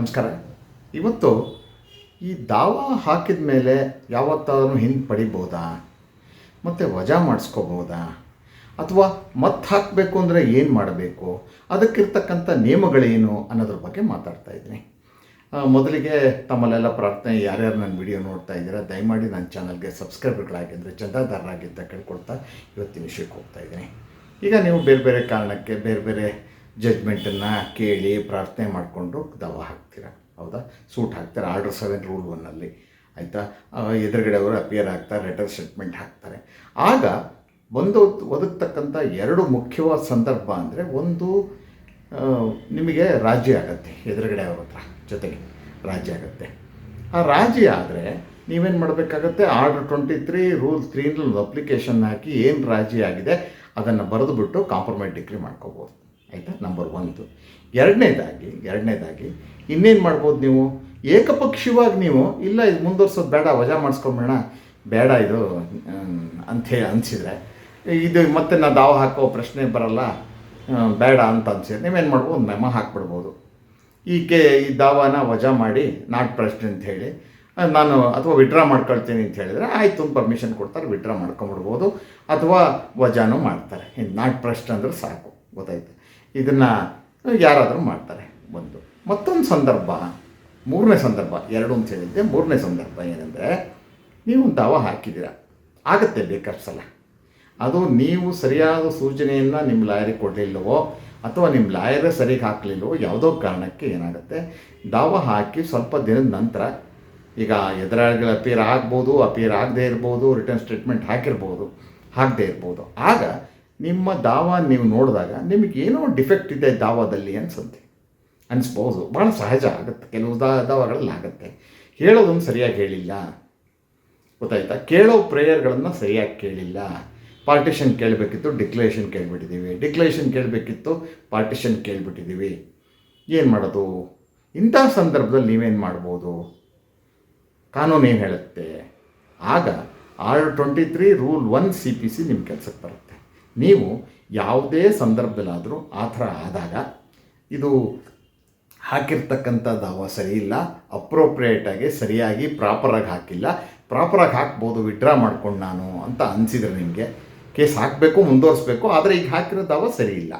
ನಮಸ್ಕಾರ. ಇವತ್ತು ಈ ದಾವ ಹಾಕಿದ ಮೇಲೆ ಯಾವತ್ತಾದರೂ ಹಿಂದೆ ಪಡಿಬೋದಾ? ಮತ್ತು ವಜಾ ಮಾಡಿಸ್ಕೋಬೋದಾ? ಅಥವಾ ಮತ್ತೆ ಹಾಕಬೇಕು ಅಂದರೆ ಏನು ಮಾಡಬೇಕು? ಅದಕ್ಕಿರ್ತಕ್ಕಂಥ ನಿಯಮಗಳೇನು ಅನ್ನೋದ್ರ ಬಗ್ಗೆ ಮಾತಾಡ್ತಾ ಇದ್ದೀನಿ. ಮೊದಲಿಗೆ ತಮ್ಮಲ್ಲೆಲ್ಲ ಪ್ರಾರ್ಥನೆ, ಯಾರ್ಯಾರು ನನ್ನ ವಿಡಿಯೋ ನೋಡ್ತಾ ಇದ್ದೀರಾ, ದಯಮಾಡಿ ನನ್ನ ಚಾನಲ್ಗೆ ಸಬ್ಸ್ಕ್ರೈಬರ್ಗಳಾಗಿದ್ದರೆ ಚಂದಾದಾರರಾಗಿ ಅಂತ ಕೇಳ್ಕೊಳ್ತಾ ಇವತ್ತಿನ ವಿಷಯಕ್ಕೆ ಹೋಗ್ತಾ ಇದ್ದೀನಿ. ಈಗ ನೀವು ಬೇರೆ ಬೇರೆ ಕಾರಣಕ್ಕೆ, ಬೇರೆ ಬೇರೆ ಜಡ್ಜ್ಮೆಂಟನ್ನು ಕೇಳಿ ಪ್ರಾರ್ಥನೆ ಮಾಡಿಕೊಂಡು ದವ ಹಾಕ್ತೀರಾ. ಹೌದಾ? ಸೂಟ್ ಹಾಕ್ತಾರೆ. ಆರ್ಡರ್ ಸೆವೆನ್ ರೂಲ್ ಒನ್ನಲ್ಲಿ ಆಯಿತಾ? ಎದುರುಗಡೆ ಅವರು ಅಪಿಯರ್ ಆಗ್ತಾರೆ ಲೆಟರ್ ಸ್ಟೇಟ್ಮೆಂಟ್ ಹಾಕ್ತಾರೆ. ಆಗ ಒಂದು ಒದಗ್ತಕ್ಕಂಥ ಎರಡು ಮುಖ್ಯವಾದ ಸಂದರ್ಭ ಅಂದರೆ ಒಂದು ನಿಮಗೆ ರಾಜಿ ಆಗತ್ತೆ, ಎದುರುಗಡೆ ಅವ್ರ ಹತ್ರ, ಜೊತೆಗೆ ರಾಜಿ ಆಗುತ್ತೆ. ಆ ರಾಜಿ ಆದರೆ ನೀವೇನು ಮಾಡಬೇಕಾಗತ್ತೆ? ಆರ್ಡರ್ ಟ್ವೆಂಟಿ ತ್ರೀ ರೂಲ್ ತ್ರೀನಲ್ಲಿ ಒಂದು ಅಪ್ಲಿಕೇಶನ್ ಹಾಕಿ ಏನು ರಾಜಿ ಆಗಿದೆ, ಅದನ್ನು ಬರೆದುಬಿಟ್ಟು ಕಾಂಪ್ರಮೈಸ್ ಡಿಗ್ರಿ ಮಾಡ್ಕೋಬೋದು. ಆಯಿತಾ? ನಂಬರ್ ಒಂದು ಎರಡನೇದಾಗಿ ಎರಡನೇದಾಗಿ ಇನ್ನೇನು ಮಾಡ್ಬೋದು ನೀವು? ಏಕಪಕ್ಷೀಯವಾಗಿ ನೀವು, ಇಲ್ಲ ಇದು ಮುಂದುವರ್ಸೋದು ಬೇಡ, ವಜಾ ಮಾಡಿಸ್ಕೊಂಬೇಡ ಬೇಡ ಇದು ಅಂಥೇ ಅನಿಸಿದರೆ. ಇದು ಮತ್ತೆ ನಾ ದಾವ ಹಾಕೋ ಪ್ರಶ್ನೆ ಬರಲ್ಲ ಬೇಡ ಅಂತ ಅನಿಸಿದ್ರೆ ನೀವೇನು ಮಾಡ್ಬೋದು? ಮೆಮ ಹಾಕ್ಬಿಡ್ಬೋದು. ಈ ಕೆ ಈ ದಾವಾನ ವಜಾ ಮಾಡಿ, ನಾಟ್ ಪ್ರಶ್ನೆ ಅಂತ ಹೇಳಿ ನಾನು ಅಥವಾ ವಿಡ್ರಾ ಮಾಡ್ಕೊಳ್ತೀನಿ ಅಂತ ಹೇಳಿದರೆ ಆಯಿತು ಪರ್ಮಿಷನ್ ಕೊಡ್ತಾರೆ, ವಿಡ್ರಾ ಮಾಡ್ಕೊಂಬಿಡ್ಬೋದು, ಅಥವಾ ವಜಾನು ಮಾಡ್ತಾರೆ. ನಾಟ್ ಪ್ರಶ್ನೆ ಅಂದರೆ ಸಾಕು, ಗೊತ್ತಾಯ್ತು? ಇದನ್ನು ಯಾರಾದರೂ ಮಾಡ್ತಾರೆ ಒಂದು. ಮತ್ತೊಂದು ಸಂದರ್ಭ, ಮೂರನೇ ಸಂದರ್ಭ, ಎರಡು ಅಂತ ಹೇಳಿದ್ದೆ. ಮೂರನೇ ಸಂದರ್ಭ ಏನಂದರೆ, ನೀವು ದಾವ ಹಾಕಿದ್ದೀರ. ಆಗುತ್ತೆ ಬೇಕಷ್ಟು ಸಲ. ಅದು ನೀವು ಸರಿಯಾದ ಸೂಚನೆಯನ್ನು ನಿಮ್ಮ ಲಾಯರಿಗೆ ಕೊಡಲಿಲ್ಲವೋ ಅಥವಾ ನಿಮ್ಮ ಲಾಯರೇ ಸರಿಗೆ ಹಾಕಲಿಲ್ಲವೋ ಯಾವುದೋ ಕಾರಣಕ್ಕೆ ಏನಾಗುತ್ತೆ? ದಾವ ಹಾಕಿ ಸ್ವಲ್ಪ ದಿನದ ನಂತರ, ಈಗ ಎದುರಾಳಿಗಳ ಅಪೀರ್ ಆಗ್ಬೋದು, ಅಪೀರ್ ಆಗದೇ ಇರ್ಬೋದು, ರಿಟರ್ನ್ ಸ್ಟೇಟ್ಮೆಂಟ್ ಹಾಕಿರ್ಬೋದು, ಹಾಕದೇ ಇರ್ಬೋದು. ಆಗ ನಿಮ್ಮ ದಾವ ನೀವು ನೋಡಿದಾಗ ನಿಮಗೆ ಏನೋ ಡಿಫೆಕ್ಟ್ ಇದೆ ದಾವದಲ್ಲಿ ಅನ್ಸುತ್ತೆ. ಅನಿಸ್ಬೋದು. ಭಾಳ ಸಹಜ ಆಗುತ್ತೆ. ಕೆಲವು ದಾ, ದಾವಗಳಲ್ಲಿ ಆಗುತ್ತೆ. ಹೇಳೋದನ್ನು ಸರಿಯಾಗಿ ಹೇಳಿಲ್ಲ. ಗೊತ್ತಾಯ್ತಾ? ಕೇಳೋ ಪ್ರೇಯರ್ಗಳನ್ನು ಸರಿಯಾಗಿ ಕೇಳಿಲ್ಲ. ಪಾರ್ಟಿಷನ್ ಕೇಳಬೇಕಿತ್ತು ಡಿಕ್ಲರೇಷನ್ ಕೇಳಿಬಿಟ್ಟಿದ್ದೀವಿ. ಡಿಕ್ಲರೇಷನ್ ಕೇಳಬೇಕಿತ್ತು, ಪಾರ್ಟಿಷನ್ ಕೇಳಿಬಿಟ್ಟಿದ್ದೀವಿ. ಏನು ಮಾಡೋದು? ಇಂಥ ಸಂದರ್ಭದಲ್ಲಿ ನೀವೇನು ಮಾಡ್ಬೋದು? ಕಾನೂನು ಏನು ಹೇಳುತ್ತೆ? ಆಗ R twenty three rule one C P C ನಿಮ್ಮ ಕೆಲಸಕ್ಕೆ ಬರುತ್ತೆ. ನೀವು ಯಾವುದೇ ಸಂದರ್ಭದಲ್ಲಾದರೂ ಆ ಥರ ಆದಾಗ ಇದು ಹಾಕಿರ್ತಕ್ಕಂಥ ದಾವ ಸರಿ ಇಲ್ಲ ಅಪ್ರೋಪ್ರಿಯೇಟಾಗಿ ಸರಿಯಾಗಿ ಪ್ರಾಪರಾಗಿ ಹಾಕಿಲ್ಲ. ಪ್ರಾಪರಾಗಿ ಹಾಕ್ಬೋದು ವಿಡ್ರಾ ಮಾಡ್ಕೊಂಡು ನಾನು ಅಂತ ಅನಿಸಿದ್ರೆ ನಿಮಗೆ ಕೇಸ್ ಹಾಕಬೇಕು, ಮುಂದುವರಿಸ್ಬೇಕು, ಆದರೆ ಈಗ ಹಾಕಿರೋ ದಾವ ಸರಿ ಇಲ್ಲ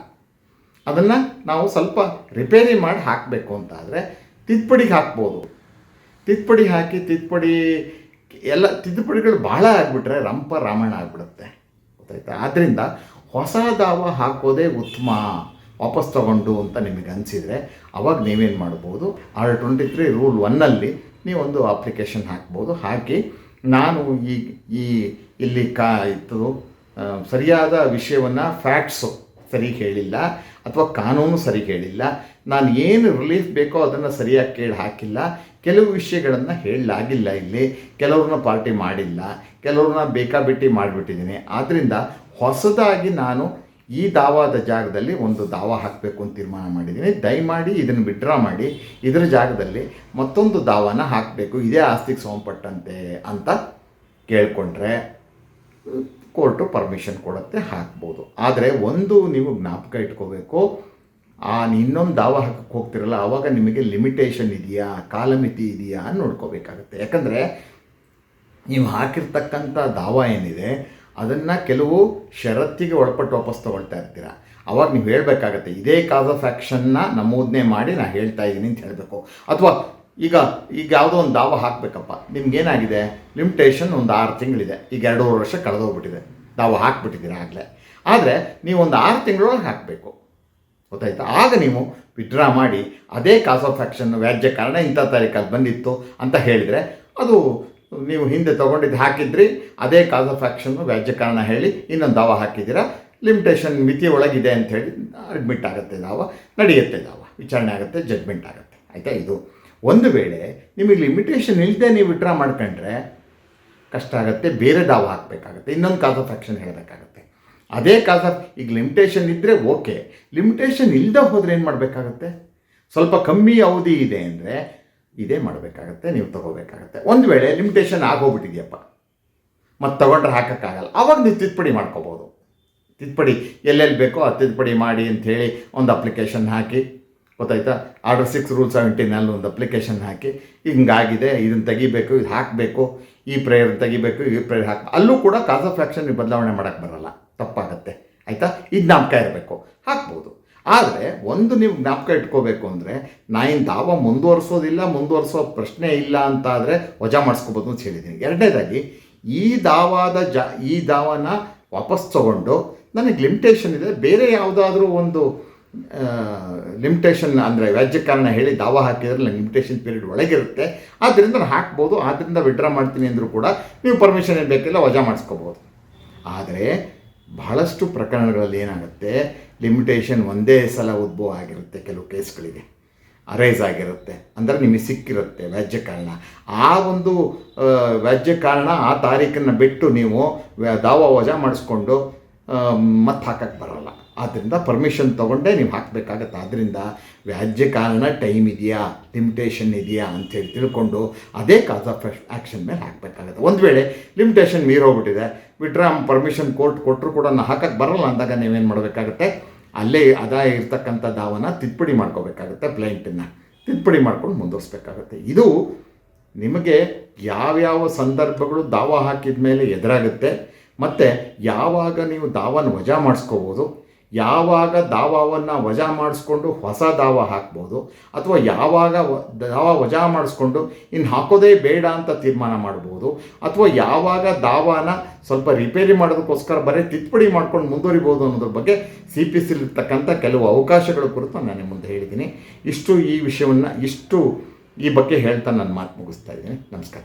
ಅದನ್ನು ನಾವು ಸ್ವಲ್ಪ ರಿಪೇರಿ ಮಾಡಿ ಹಾಕಬೇಕು ಅಂತ ಆದರೆ ತಿದ್ದುಪಡಿಗೆ ಹಾಕ್ಬೋದು. ತಿದ್ದುಪಡಿ ಹಾಕಿ, ತಿದ್ದುಪಡಿ ಎಲ್ಲ, ತಿದ್ದುಪಡಿಗಳು ಭಾಳ ಆಗಿಬಿಟ್ರೆ ರಂಪ ರಾಮಾಯಣ ಆಗಿಬಿಡುತ್ತೆ. ಗೊತ್ತಾಯ್ತಾ ಆದ್ದರಿಂದ ಹೊಸ ದಾವ ಹಾಕೋದೇ ಉತ್ತಮ. ವಾಪಸ್ ತಗೊಂಡು ಅಂತ ನಿಮಗೆ ಅನಿಸಿದರೆ ಅವಾಗ ನೀವೇನು ಮಾಡ್ಬೋದು? ಆರ್ ಟ್ವೆಂಟಿ ತ್ರೀ ರೂಲ್ ಒನ್ನಲ್ಲಿ ನೀವೊಂದು ಅಪ್ಲಿಕೇಶನ್ ಹಾಕ್ಬೋದು. ಹಾಕಿ ನಾನು ಈ ಈ ಇಲ್ಲಿ ಕಾ ಇತ್ತು ಸರಿಯಾದ ವಿಷಯವನ್ನು ಫ್ಯಾಕ್ಟ್ಸು ಸರಿ ಹೇಳಿಲ್ಲ ಅಥವಾ ಕಾನೂನು ಸರಿ ಹೇಳಿಲ್ಲ. ನಾನು ಏನು ರಿಲೀಫ್ ಬೇಕೋ ಅದನ್ನು ಸರಿಯಾಗಿ ಕೇಳಿ ಹಾಕಿಲ್ಲ. ಕೆಲವು ವಿಷಯಗಳನ್ನು ಹೇಳಲಾಗಿಲ್ಲ ಇಲ್ಲಿ. ಕೆಲವ್ರನ್ನ ಪಾರ್ಟಿ ಮಾಡಿಲ್ಲ. ಕೆಲವ್ರನ್ನ ಬೇಕಾಬಿಟ್ಟಿ ಮಾಡಿಬಿಟ್ಟಿದ್ದೀನಿ. ಆದ್ದರಿಂದ ಹೊಸದಾಗಿ ನಾನು ಈ ದಾವಾದ ಜಾಗದಲ್ಲಿ ಒಂದು ದಾವ ಹಾಕಬೇಕು ಅಂತ ತೀರ್ಮಾನ ಮಾಡಿದ್ದೀನಿ. ದಯಮಾಡಿ ಇದನ್ನು ವಿಡ್ರಾ ಮಾಡಿ. ಇದರ ಜಾಗದಲ್ಲಿ ಮತ್ತೊಂದು ದಾವಾನ ಹಾಕಬೇಕು. ಇದೇ ಆಸ್ತಿಗೆ ಸಂಬಂಧಪಟ್ಟಂತೆ ಅಂತ ಕೇಳಿಕೊಂಡ್ರೆ ಕೋರ್ಟು ಪರ್ಮಿಷನ್ ಕೊಡುತ್ತೆ, ಹಾಕ್ಬೋದು. ಆದರೆ ಒಂದು ನೀವು ಜ್ಞಾಪಕ ಇಟ್ಕೋಬೇಕು. ಆ ಇನ್ನೊಂದು ದಾವ ಹಾಕಕ್ಕೆ ಹೋಗ್ತಿರಲ್ಲ ಆವಾಗ ನಿಮಗೆ ಲಿಮಿಟೇಷನ್ ಇದೆಯಾ, ಕಾಲಮಿತಿ ಇದೆಯಾ ನೋಡ್ಕೋಬೇಕಾಗುತ್ತೆ. ಯಾಕಂದರೆ ನೀವು ಹಾಕಿರ್ತಕ್ಕಂಥ ದಾವ ಏನಿದೆ, ಅದನ್ನು ಕೆಲವು ಷರತ್ತಿಗೆ ಒಳಪಟ್ಟು ವಾಪಸ್ ತೊಗೊಳ್ತಾ ಇರ್ತೀರ. ಅವಾಗ ನೀವು ಹೇಳಬೇಕಾಗತ್ತೆ, ಇದೇ ಕಾಸ್ ಆಫ್ ಆ್ಯಕ್ಷನ್ನ ನಮೂದನೆ ಮಾಡಿ ನಾನು ಹೇಳ್ತಾ ಇದ್ದೀನಿ ಅಂತ ಹೇಳಬೇಕು. ಅಥವಾ ಈಗ ಈಗ ಯಾವುದೋ ಒಂದು ದಾವ ಹಾಕಬೇಕಪ್ಪ ನಿಮ್ಗೇನಾಗಿದೆ ಲಿಮಿಟೇಷನ್ ಒಂದು ಆರು ತಿಂಗಳಿದೆ, ಈಗ ಎರಡೂವರೆ ವರ್ಷ ಕಳೆದೋಗ್ಬಿಟ್ಟಿದೆ. ದಾವ ಹಾಕ್ಬಿಟ್ಟಿದ್ದೀರ ಆಗಲೇ. ಆದರೆ ನೀವು ಒಂದು ಆರು ತಿಂಗಳೊಳಗೆ ಹಾಕಬೇಕು. ಗೊತ್ತಾಯ್ತಾ? ಆಗ ನೀವು ವಿಡ್ರಾ ಮಾಡಿ ಅದೇ ಕಾಸ್ ಆಫ್ ಆ್ಯಕ್ಷನ್ ವ್ಯಾಜ್ಯ ಕಾರಣ ಇಂಥ ತಾರೀಕಲ್ಲಿ ಬಂದಿತ್ತು ಅಂತ ಹೇಳಿದರೆ ಅದು ನೀವು ಹಿಂದೆ ತೊಗೊಂಡಿದ್ದು ಹಾಕಿದ್ರಿ, ಅದೇ ಕಾಸ್ ಆಫ್ ಆ್ಯಕ್ಷನ್ನು ವ್ಯಾಜ್ಯ ಕಾರಣ ಹೇಳಿ ಇನ್ನೊಂದು ದಾವ ಹಾಕಿದ್ದೀರಾ? ಲಿಮಿಟೇಷನ್ ಮಿತಿ ಒಳಗಿದೆ ಅಂತ ಹೇಳಿ ಅಡ್ಮಿಟ್ ಆಗುತ್ತೆ ದಾವ, ನಡೆಯುತ್ತೆ ದಾವ, ವಿಚಾರಣೆ ಆಗುತ್ತೆ ಜಡ್ಮೆಂಟ್ ಆಗುತ್ತೆ. ಆಯಿತಾ ಇದು? ಒಂದು ವೇಳೆ ನಿಮಗೆ ಲಿಮಿಟೇಷನ್ ಇಲ್ಲದೆ ನೀವು ವಿಡ್ರಾ ಮಾಡ್ಕೊಂಡ್ರೆ ಕಷ್ಟ ಆಗುತ್ತೆ, ಬೇರೆ ದಾವ ಹಾಕಬೇಕಾಗುತ್ತೆ, ಇನ್ನೊಂದು ಕಾಸ್ ಆಫ್ ಆ್ಯಕ್ಷನ್ ಹೇಳಬೇಕಾಗುತ್ತೆ. ಅದೇ ಕಾಸ್ ಈಗ ಲಿಮಿಟೇಷನ್ ಇದ್ದರೆ ಓಕೆ ಲಿಮಿಟೇಷನ್ ಇಲ್ಲದೆ ಹೋದರೆ ಏನು ಮಾಡಬೇಕಾಗತ್ತೆ? ಸ್ವಲ್ಪ ಕಮ್ಮಿ ಅವಧಿ ಇದೆ ಅಂದರೆ ಇದೇ ಮಾಡಬೇಕಾಗತ್ತೆ, ನೀವು ತಗೋಬೇಕಾಗತ್ತೆ. ಒಂದು ವೇಳೆ ಲಿಮಿಟೇಷನ್ ಆಗೋಗ್ಬಿಟ್ಟಿದೆಯಪ್ಪ, ಮತ್ತು ತಗೊಂಡ್ರೆ ಹಾಕೋಕ್ಕಾಗಲ್ಲ. ಆವಾಗ ನೀವು ತಿದ್ದುಪಡಿ ಮಾಡ್ಕೋಬೋದು. ತಿದ್ದುಪಡಿ ಎಲ್ಲೆಲ್ಲಿ ಬೇಕೋ ಆ ತಿದ್ದುಪಡಿ ಮಾಡಿ ಅಂಥೇಳಿ ಒಂದು ಅಪ್ಲಿಕೇಶನ್ ಹಾಕಿ, ಗೊತ್ತಾಯ್ತಾ? ಆರ್ಡರ್ ಸಿಕ್ಸ್ ರೂಲ್ ಸೆವೆಂಟೀನಲ್ಲಿ ಒಂದು ಅಪ್ಲಿಕೇಶನ್ ಹಾಕಿ, ಹಿಂಗಾಗಿದೆ ಇದನ್ನು ತೆಗಿಬೇಕು, ಇದು ಹಾಕಬೇಕು, ಈ ಪ್ರೇಯರ್ ತೆಗಿಬೇಕು, ಈ ಪ್ರೇಯರ್ ಹಾಕಿ ಅಲ್ಲೂ ಕೂಡ ಕಾಸ್ ಆಫ್ ಆ್ಯಕ್ಷನ್ ನೀವು ಬದಲಾವಣೆ ಮಾಡೋಕ್ಕೆ ಬರಲ್ಲ. ಆಯಿತಾ? ಇದು ಜ್ಞಾಪಕ ಇರಬೇಕು. ಹಾಕ್ಬೋದು. ಆದರೆ ಒಂದು ನೀವು ಜ್ಞಾಪಕ ಇಟ್ಕೋಬೇಕು ಅಂದರೆ ನಾಯಿನ ದಾವ ಮುಂದುವರಿಸೋದಿಲ್ಲ, ಮುಂದುವರಿಸೋ ಪ್ರಶ್ನೆ ಇಲ್ಲ ಅಂತ ಆದರೆ ವಜಾ ಮಾಡಿಸ್ಕೋಬೋದು ಅಂತ ಹೇಳಿದ್ದೀನಿ ಎರಡನೇದಾಗಿ, ಈ ದಾವಾದ ಜ, ಈ ದಾವನ ವಾಪಸ್ ತಗೊಂಡು ನನಗೆ ಲಿಮಿಟೇಷನ್ ಇದೆ. ಬೇರೆ ಯಾವುದಾದ್ರೂ ಒಂದು ಲಿಮಿಟೇಷನ್ ಅಂದರೆ ವ್ಯಾಜ್ಯ ಕಾರಣ ಹೇಳಿ ದಾವ ಹಾಕಿದರೆ ನನಗೆ ಲಿಮಿಟೇಷನ್ ಪೀರಿಯಡ್ ಒಳಗಿರುತ್ತೆ. ಆದ್ದರಿಂದ ನಾನು ಹಾಕ್ಬೋದು. ಆದ್ದರಿಂದ ವಿಡ್ರಾ ಮಾಡ್ತೀನಿ ಅಂದರೂ ಕೂಡ ನೀವು ಪರ್ಮಿಷನ್ ಏನು ಬೇಕಿಲ್ಲ, ವಜಾ ಮಾಡಿಸ್ಕೋಬೋದು. ಆದರೆ ಬಹಳಷ್ಟು ಪ್ರಕರಣಗಳಲ್ಲಿ ಏನಾಗುತ್ತೆ? ಲಿಮಿಟೇಷನ್ ಒಂದೇ ಸಲ ಉದ್ಭವ ಆಗಿರುತ್ತೆ ಕೆಲವು ಕೇಸ್ಗಳಿಗೆ. ಅರೈಸ್ ಆಗಿರುತ್ತೆ. ಅಂದರೆ ನಿಮಗೆ ಸಿಕ್ಕಿರುತ್ತೆ ವ್ಯಾಜ್ಯ ಕಾರಣ. ಆ ಒಂದು ವ್ಯಾಜ್ಯ ಕಾರಣ ಆ ತಾರೀಕನ್ನು ಬಿಟ್ಟು ನೀವು ದಾವ ವಜಾ ಮಾಡಿಸ್ಕೊಂಡು ಮತ್ತೆ ಹಾಕಕ್ಕೆ ಬರೋಲ್ಲ. ಆದ್ದರಿಂದ ಪರ್ಮಿಷನ್ ತೊಗೊಂಡೇ ನೀವು ಹಾಕಬೇಕಾಗತ್ತೆ. ಆದ್ದರಿಂದ ವ್ಯಾಜ್ಯ ಕಾರಣ ಟೈಮ್ ಇದೆಯಾ ಲಿಮಿಟೇಷನ್ ಇದೆಯಾ ಅಂಥೇಳಿ ತಿಳ್ಕೊಂಡು ಅದೇ ಕಾಸ್ ಆಫ್ ಆ್ಯಕ್ಷನ್ ಮೇಲೆ ಹಾಕಬೇಕಾಗತ್ತೆ. ಒಂದು ವೇಳೆ ಲಿಮಿಟೇಷನ್ ಮೀರೋಗ್ಬಿಟ್ಟಿದೆ ವಿಡ್ರಾ ಪರ್ಮಿಷನ್ ಕೋರ್ಟ್ ಕೊಟ್ಟರು ಕೂಡ ನಾನು ಹಾಕಕ್ಕೆ ಬರಲ್ಲ ಅಂದಾಗ ನೀವೇನು ಮಾಡಬೇಕಾಗತ್ತೆ? ಅಲ್ಲೇ ಅದಾಯ ಇರ್ತಕ್ಕಂಥ ದಾವನ ತಿದ್ದುಪಡಿ ಮಾಡ್ಕೋಬೇಕಾಗುತ್ತೆ ಪ್ಲೈಂಟನ್ನು ತಿದ್ದುಪಡಿ ಮಾಡ್ಕೊಂಡು ಮುಂದುವರಿಸ್ಬೇಕಾಗತ್ತೆ. ಇದು ನಿಮಗೆ ಯಾವ್ಯಾವ ಸಂದರ್ಭಗಳು ದಾವ ಹಾಕಿದ ಮೇಲೆ ಎದುರಾಗುತ್ತೆ, ಮತ್ತು ಯಾವಾಗ ನೀವು ದಾವನ ವಜಾ ಮಾಡಿಸ್ಕೋಬೋದು ಯಾವಾಗ ದಾವವನ್ನು ವಜಾ ಮಾಡಿಸ್ಕೊಂಡು ಹೊಸ ದಾವ ಹಾಕ್ಬೋದು ಅಥವಾ ಯಾವಾಗ ದಾವ ವಜಾ ಮಾಡಿಸ್ಕೊಂಡು ಇನ್ನು ಹಾಕೋದೇ ಬೇಡ ಅಂತ ತೀರ್ಮಾನ ಮಾಡ್ಬೋದು ಅಥವಾ ಯಾವಾಗ ದಾವಾನ ಸ್ವಲ್ಪ ರಿಪೇರಿ ಮಾಡೋದಕ್ಕೋಸ್ಕರ ಬರೀ ತಿದ್ದುಪಡಿ ಮಾಡ್ಕೊಂಡು ಮುಂದುವರಿಬೋದು ಅನ್ನೋದ್ರ ಬಗ್ಗೆ ಸಿ ಪಿ ಸಿಲಿರ್ತಕ್ಕಂಥ ಕೆಲವು ಅವಕಾಶಗಳ ಕುರಿತು ನಾನು ಮುಂದೆ ಹೇಳಿದ್ದೀನಿ. ಇಷ್ಟು ಈ ವಿಷಯವನ್ನು ಇಷ್ಟು ಈ ಬಗ್ಗೆ ಹೇಳ್ತಾ ನನ್ನ ಮಾತು ಮುಗಿಸ್ತಾ ಇದ್ದೀನಿ. ನಮಸ್ಕಾರ.